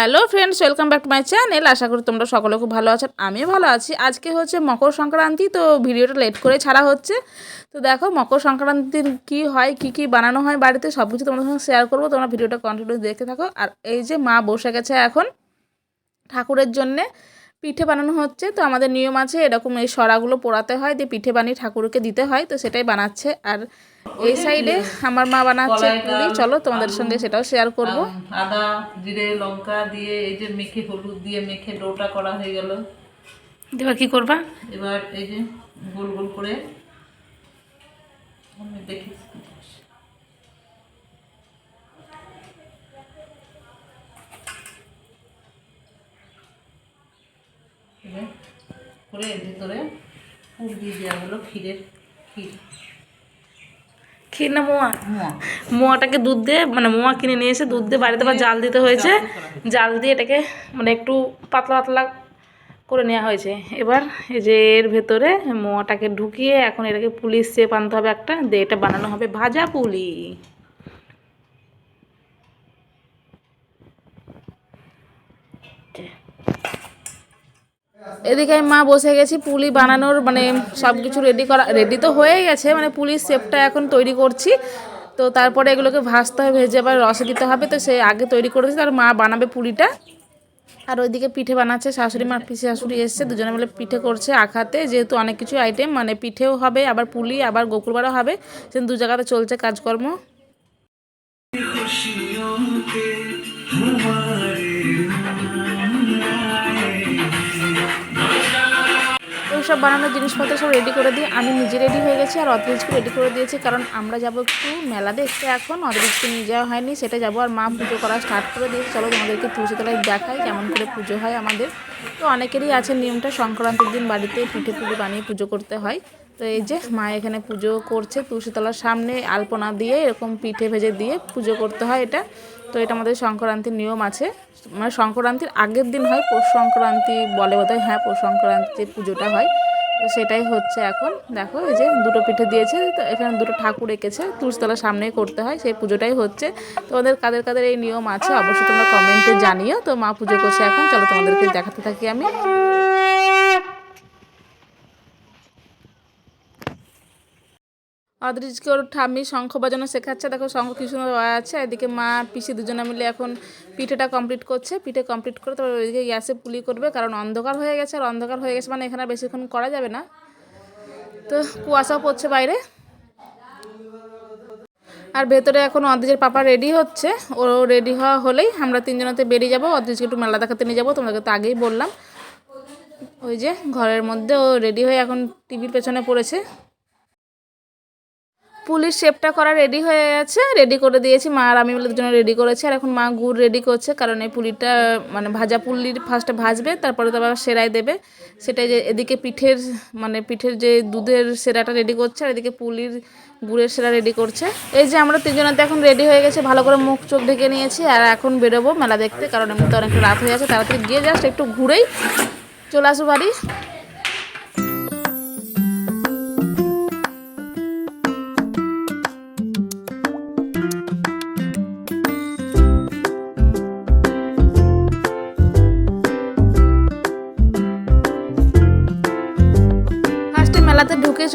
Hello friends, welcome back to my channel. আশা করি তোমরা সকলে খুব ভালো আছো, আমিও ভালো আছি। আজকে হচ্ছে মকর সংক্রান্তি, তো ভিডিওটা লেট করে ছাড়া হচ্ছে। তো দেখো, মকর সংক্রান্তির কি হয়, কি কি বানানো হয় বাড়িতে, সব কিছু তোমাদের সঙ্গে শেয়ার করব। তোমরা ভিডিওটা কন্টিনিউ দেখতে থাকো। আর এই যে মা বসে গেছে এখন ঠাকুরের জন্যে, পিঠে বানানো হচ্ছে। তো আমাদের নিয়ম আছে, এরকম এই সরাগুলো পোড়াতে হয়, দিয়ে পিঠে বানিয়ে ঠাকুরকে দিতে হয়, তো সেটাই বানাচ্ছে। আর এই সাইডে আমার মা বানাচ্ছে পুরি চলো তোমাদের সঙ্গে সেটাও শেয়ার করব। আদা জিরে লঙ্কা দিয়ে এই যে মেখে হলুদ দিয়ে মেখে ডোটা করা হয়ে গেল। এবার কি করবা? এবার এই যে গোল গোল করে আমি দেখি। করে এর ভিতরে ফুল দিয়ে দেওয়া হলো ক্ষীরের ক্ষীর। ক্ষীর না মোয়া? মোয়া। মোয়াটাকে দুধ দিয়ে মানে মোয়া কিনে নিয়ে এসে দুধ দিয়ে বাড়িতে আবার জাল দিতে হয়েছে। জাল দিয়ে এটাকে মানে একটু পাতলা পাতলা করে নেওয়া হয়েছে। এবার এই যে এর ভেতরে মোয়াটাকে ঢুকিয়ে এখন এটাকে পুলিশ চেপ আনতে হবে একটা দিয়ে এটা বানানো হবে ভাজা পুলি। এদিকে আমি মা বসে গেছি, পুলি বানানোর মানে সব কিছু রেডি করা রেডি তো হয়ে গেছে মানে পুলির শেপটা এখন তৈরি করছি। তো তারপরে এগুলোকে ভাজতে হবে, ভেজে আবার রসে দিতে হবে, তো সে আগে তৈরি করেছি তার মা বানাবে পুলিটা। আর ওইদিকে পিঠে বানাচ্ছে, শাশুড়ি মা, পিসি শাশুড়ি এসছে, দুজনে মিলে পিঠে করছে আখাতে, যেহেতু অনেক কিছু আইটেম মানে পিঠেও হবে, আবার পুলি, আবার গোকুলবারও হবে, সেদিন দু জায়গাতে চলছে কাজকর্ম। ওইসব বানানোর জিনিসপত্র সব রেডি করে দিই। আমি নিজে রেডি হয়ে গেছি আর অদ্রিজকে রেডি করে দিয়েছি কারণ আমরা যাব একটু মেলা দেখতে এখন। অদ্রিজকে নিয়ে যাওয়া হয়নি, সেটা যাব আর মা পুজো করা স্টার্ট করে দিয়েছে। চলো তোমাদেরকে তুলসীতলায় দেখাই কেমন করে পুজো হয় আমাদের। তো অনেকেরই আছে নিয়মটা, সংক্রান্তির দিন বাড়িতে পিঠে পুজো বানিয়ে পুজো করতে হয়। তো এই যে মা এখানে পুজো করছে তুলসীতলার সামনে আলপনা দিয়ে এরকম পিঠে ভেজে দিয়ে পুজো করতে হয় এটা। তো এটা আমাদের সংক্রান্তির নিয়ম আছে। মানে সংক্রান্তির আগের দিন হয়, পৌষ সংক্রান্তি বলে বোধহয় হ্যাঁ পৌষ সংক্রান্তির পুজোটা হয়। তো সেটাই হচ্ছে এখন। দেখো, এই যে দুটো পিঠে দিয়েছে, তো এখানে দুটো ঠাকুর এঁকেছে, তুলসীতলার সামনেই করতে হয়, সেই পুজোটাই হচ্ছে। তোমাদের কাদের কাদের এই নিয়ম আছে অবশ্যই তোমরা কমেন্টে জানিও। তো মা পুজো করছে এখন, চলো তোমাদেরকে দেখাতে থাকি আমি। অদ্রিজকে ওর ঠাম্মি শঙ্খ বাজানো শেখাচ্ছে। দেখো শঙ্খ কি সুন্দর আছে। এদিকে মা, পিসি দুজনে মিলে এখন পিঠেটা কমপ্লিট করছে। পিঠে কমপ্লিট করে তারপর ওইদিকে গ্যাসে পুলি করবে, কারণ অন্ধকার হয়ে গেছে। আর অন্ধকার হয়ে গেছে মানে এখানে বেশিক্ষণ করা যাবে না। তো কুয়াশাও পড়ছে বাইরে। আর ভেতরে এখন অদ্রিজের পাপা রেডি হচ্ছে। ও রেডি হওয়া হলেই আমরা তিনজনতে বেরিয়ে যাব। অদ্রিজকে একটু মেলা দেখাতে নিয়ে যাব। তোমাদেরকে তো আগেই বললাম। ওই যে ঘরের মধ্যে ও রেডি হয়ে এখন টিভির পেছনে পড়েছে। পুলিশ শেপটা করা রেডি হয়ে গেছে। রেডি করে দিয়েছি। মা আর আমি মিলে দুজনে রেডি করেছি। আর এখন মা গুড় রেডি করছে, কারণ এই পুলিটা মানে ভাজা পুলির ফার্স্টে ভাজবে, তারপরে তারপর সেরাই দেবে। সেটাই যে এদিকে পিঠের মানে পিঠের যে দুধের সেরাটা রেডি করছে, আর এদিকে পুলির গুড়ের সেরা রেডি করছে। এই যে আমরা তিনজনাতে এখন রেডি হয়ে গেছে, ভালো করে মুখ চোখ ঢেকে নিয়েছি, আর এখন বেরোবো মেলা দেখতে, কারণ এমনিতে অনেকটা রাত হয়ে আছে তাড়াতাড়ি গিয়ে জাস্ট একটু ঘুরেই চলে আসব বাড়ি।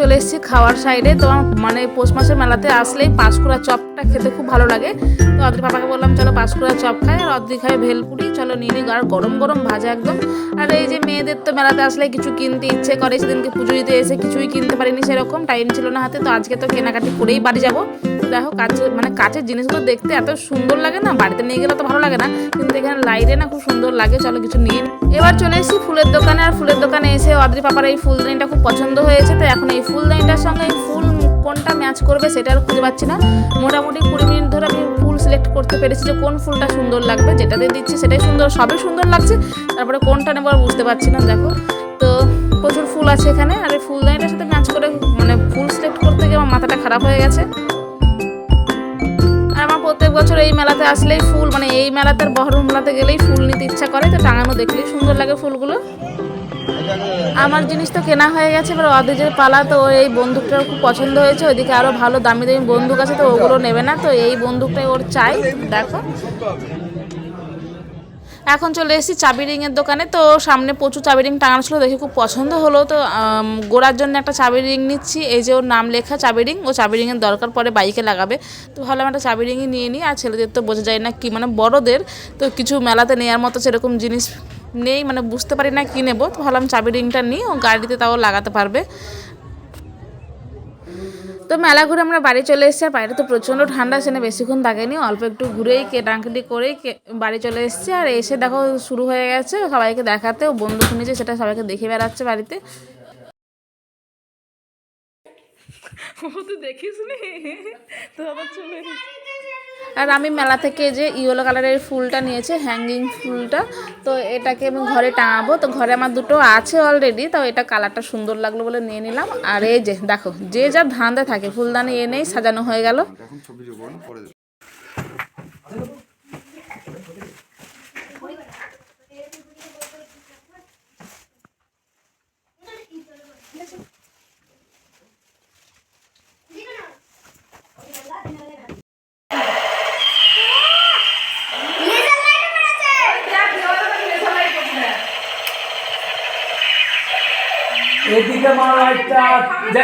চলে এসেছি খাওয়ার সাইডে তো মানে পৌষ মাসের মেলাতে আসলেই পাঁশকুড়া চপটা খেতে খুব ভালো লাগে। তো অদ্রি পাপাকে বললাম, চলো পাঁশকুড়া চপ খাই। আর অদ্রি খাই ভেলপুরি। চলো নিয়ে নিই, আর গরম গরম ভাজা একদম। আর এই যে মেয়েদের তো মেলাতে আসলে কিছু কিনতে ইচ্ছে করে। সেদিনকে পুজো দিতে এসে কিছুই কিনতে পারিনি সেরকম টাইম ছিল না হাতে। তো আজকে তো কেনাকাটি করেই বাড়ি যাব। দেখো কাছে মানে কাছের জিনিসগুলো দেখতে এত সুন্দর লাগে না, বাড়িতে নিয়ে গেলে তো ভালো লাগে না। কিন্তু এখানে লাইটে না খুব সুন্দর লাগে। চলো কিছু নিয়ে। এবার চলে এসেছি ফুলের দোকানে, আর ফুলের দোকানে এসে অদ্রি পাপার এই ফুলদানিটা খুব পছন্দ হয়েছে। তো এখন এই ফুলদানিটার সঙ্গে ফুল কোনটা ম্যাচ করবে সেটা আর খুঁজে পাচ্ছি না। মোটামুটি কুড়ি মিনিট ধরে আমি ফুল সিলেক্ট করতে পেরেছি যে কোন ফুলটা সুন্দর লাগবে, যেটা দিয়ে দিচ্ছি সেটাই সুন্দর, সবই সুন্দর লাগছে। তারপরে কোনটা নেব আর বুঝতে পারছি না, দেখো। তো প্রচুর ফুল আছে এখানে, আর এই ফুলদানিটার সাথে ম্যাচ করে মানে ফুল সিলেক্ট করতে গিয়ে আমার মাথাটা খারাপ হয়ে গেছে। বছর এই মেলাতে আসলেই ফুল মানে এই মেলাতে আর বহরম মেলাতে গেলেই ফুল নিতে ইচ্ছা করে, তো টাঙানো দেখলেই সুন্দর লাগে ফুলগুলো। আমার জিনিস তো কেনা হয়ে গেছে, এবার অদেজের পালা, তো এই বন্দুকটার খুব পছন্দ হয়েছে, ওইদিকে আরও ভালো দামি দামি বন্দুক আছে, তো ওগুলো নেবে না, তো এই বন্দুকটাই ওর চাই, দেখো। এখন চলে এসেছি চাবি রিংয়ের দোকানে। তো সামনে প্রচুর চাবি রিং টাঙানো ছিল, দেখে খুব পছন্দ হলো। তো গোড়ার জন্য একটা চাবি রিং নিচ্ছি। এই যে ওর নাম লেখা চাবি রিং, ও চাবি রিংয়ের দরকার পরে বাইকে লাগাবে। তো ভাবলাম একটা চাবি রিংই নিয়ে নিই, আর ছেলেদের তো বোঝা যায় না কি মানে বড়দের। তো কিছু মেলাতে নেওয়ার মতো সেরকম জিনিস নেই মানে বুঝতে পারি না কী নেব। তো ভাবলাম চাবি রিংটা নিই, ও গাড়িতে তাও লাগাতে পারবে। তো মেলা ঘুরে আমরা বাড়ি চলে এসেছি, আর বাইরে তো প্রচণ্ড ঠান্ডা, সেখানে বেশিক্ষণ থাকেনি। অল্প একটু ঘুরেই কেটাঙ্কাটি করেই বাড়ি চলে এসেছি, আর এসে দেখো শুরু হয়ে গেছে সবাইকে দেখাতে। ও বন্ধু শুনেছে, সেটা সবাইকে দেখে বেড়াচ্ছে বাড়িতে। ও তুই দেখিস নি। তো আবার চলে আর আমি মেলা থেকে যে ইয়েলো কালারের ফুলটা নিয়েছে হ্যাঙ্গিং ফুলটা। তো এটাকে আমি ঘরে টাঙাবো। তো ঘরে আমার দুটো আছে অলরেডি তো এটা কালারটা সুন্দর লাগল বলে নিয়ে নিলাম। আর এই যে, দেখো, যে যা ধান্দা থাকে, ফুলদানি এনেই সাজানো হয়ে গেল এখন ছবি যোগ করুন পরে দেবো। এদিকে মারা একটা যে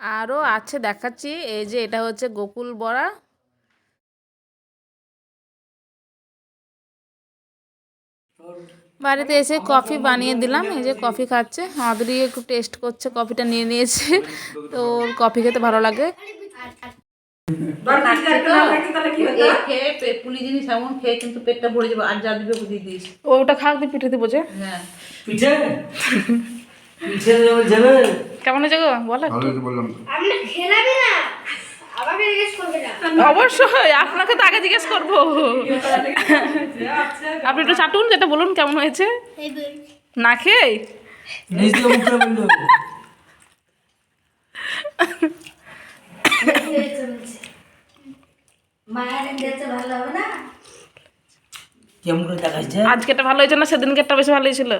আরও আছে দেখাচ্ছি এই যে এটা হচ্ছে গোকুল বড়া। বাড়িতে এসে কফি বানিয়ে দিলাম এই যে কফি খাচ্ছে। মাধুরী একটু টেস্ট করছে কফিটা নিয়ে নিয়েছে তো ওর কফি খেতে ভালো লাগে। ওটা খাক তুই পিঠে দিব যে। হ্যাঁ পিঠে পিঠে যাবে কেমন হয়েছে গো? বলো। আমরা খেলাবি না? আমাকে জিজ্ঞেস করবে না? অবশ্যই আপনাকে তো আগে জিজ্ঞেস করব। আপনি একটু চাটুন যেটা বলুন কেমন হয়েছে? না খেয়ে? দেখতে ভালো হয়েছে না? সেদিনকে একটা বেশি ভালো হয়েছিল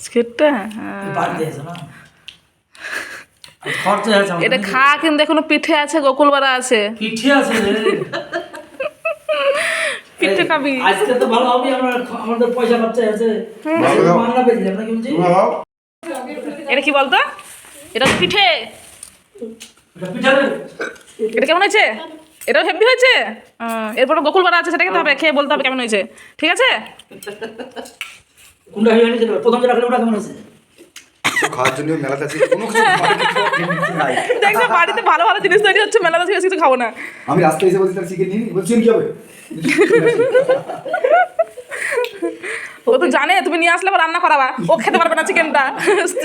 আজকেরটা হ্যাঁ। এটা খা কিন্তু এখনও পিঠে আছে গোকুলবাড়া আছে। পিঠে আছে পিঠে খাবি। আজকে তো ভালো হবে আমরা আমাদের পয়সা খরচা আছে বাংলা পেয়েছি আমরা কি বলছি এটা কি বলতো? এটা পিঠে। এটা কেমন হয়েছে? এটাও হেভি হয়েছে? এরপরে গোকুলবাড়া আছে সেটা খেতে হবে খেয়ে বলতে হবে কেমন হয়েছে। ঠিক আছে? কোনটা গেছে প্রথম যে রাখলে ওটা কেমন আছে খাওয়ার জন্য মেলাতে আছি কোনো কিছু বাড়িতে নাই। দেখবে বাড়িতে ভালো ভালো জিনিস তৈরি হচ্ছে মেলাতে কিছু খাব না। আমি রাস্তায় এসে বলছি তার চিকেন নিয়ে বলছি কি হবে? ও তো জানে তুমি নিয়ে আসলে আবার রান্না করাবা। ও খেতে পারবে না চিকেনটা।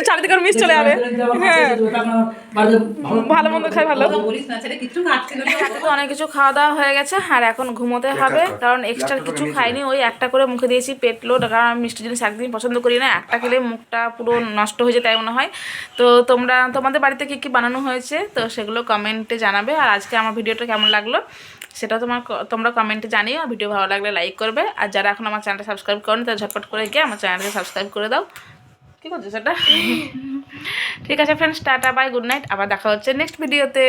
চারিদিকে ওর মিস চলে যাবে। হ্যাঁ। ভালো মন্দ খাই ভালো। অনেক কিছু খাওয়া দাওয়া হয়ে গেছে আর এখন ঘুমোতে হবে কারণ এক্সট্রা কিছু খাইনি। ওই একটা করে মুখে দিয়েছি পেট লোড কারণ আমি মিষ্টি জিনিস একদিন পছন্দ করি না একটা খেলে মুখটা পুরো নষ্ট হয়ে যায় তাই মনে হয়। তো তোমরা তোমাদের বাড়িতে কী কী বানানো হয়েছে? তো সেগুলো কমেন্টে জানাবে। আর আজকে আমার ভিডিওটা কেমন লাগল? সেটা তোমার ক- তোমরা কমেন্টে জানিও আর ভিডিও ভালো লাগলে লাইক করবে। আর যারা এখন আমার চ্যানেলটা সাবস্ক্রাইব করেনি তারা ঝটপট করে গিয়ে আমার চ্যানেলকে সাবস্ক্রাইব করে দাও। কী করছ সেটা? ঠিক আছে friends tata bye good night আবার দেখা হচ্ছে নেক্সট ভিডিওতে।